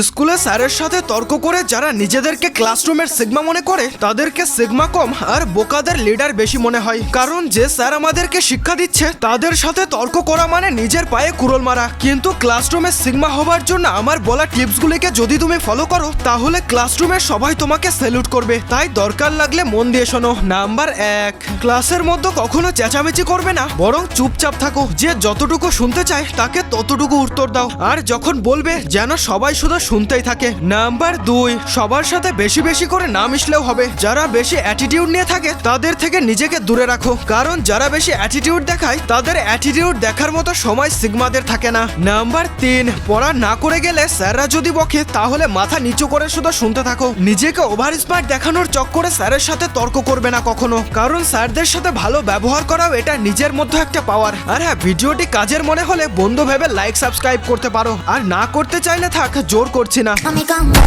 স্কুলে স্যারের সাথে তর্ক করে যারা নিজেদেরকে ক্লাসরুমের সিগমা মনে করে, তাদেরকে সিগমা কম আর বোকাদের লিডার বেশি মনে হয়। কারণ যে স্যার আমাদেরকে শিক্ষা দিচ্ছে, তাদের সাথে তর্ক করা মানে নিজের পায়ে কুড়োল মারা। কিন্তু ক্লাসরুমে সিগমা হবার জন্য আমার বলা টিপসগুলিকে যদি তুমি ফলো করো, তাহলে ক্লাসরুমের সবাই তোমাকে স্যালুট করবে। তাই দরকার লাগলে মন দিয়ে শোনো। নাম্বার এক, ক্লাসের মধ্যে কখনো চেঁচামেচি করবে না, বরং চুপচাপ থাকো। যে যতটুকু শুনতে চায়, তাকে ততটুকু উত্তর দাও। আর যখন বলবে যেন সবাই শুধু শুনতেই থাকে। নাম্বার দুই, সবার সাথে বেশি বেশি করে না মিশলেও হবে। যারা বেশি অ্যাটিটিউড নিয়ে থাকে, তাদের থেকে নিজেকে দূরে রাখো। কারণ যারা বেশি অ্যাটিটিউড দেখায়, তাদের অ্যাটিটিউড দেখার মতো সময় সিগমাদের থাকে না। নাম্বার তিন, পড়া না করে গেলে স্যাররা যদি বকে, তাহলে মাথা নিচু করে শুধু শুনতে থাকো। নিজেকে ওভার স্মার্ট দেখানোর চক্করে স্যারের সাথে তর্ক করবে না কখনো। কারণ স্যারদের সাথে ভালো ব্যবহার করাও এটা নিজের মধ্যে একটা পাওয়ার আর হ্যাঁ ভিডিওটি কাজের মনে হলে বন্ধু ভেবে লাইক সাবস্ক্রাইব করতে পারো। আর না করতে চাইলে থাক, জোর করছি না। আমি কাম্বা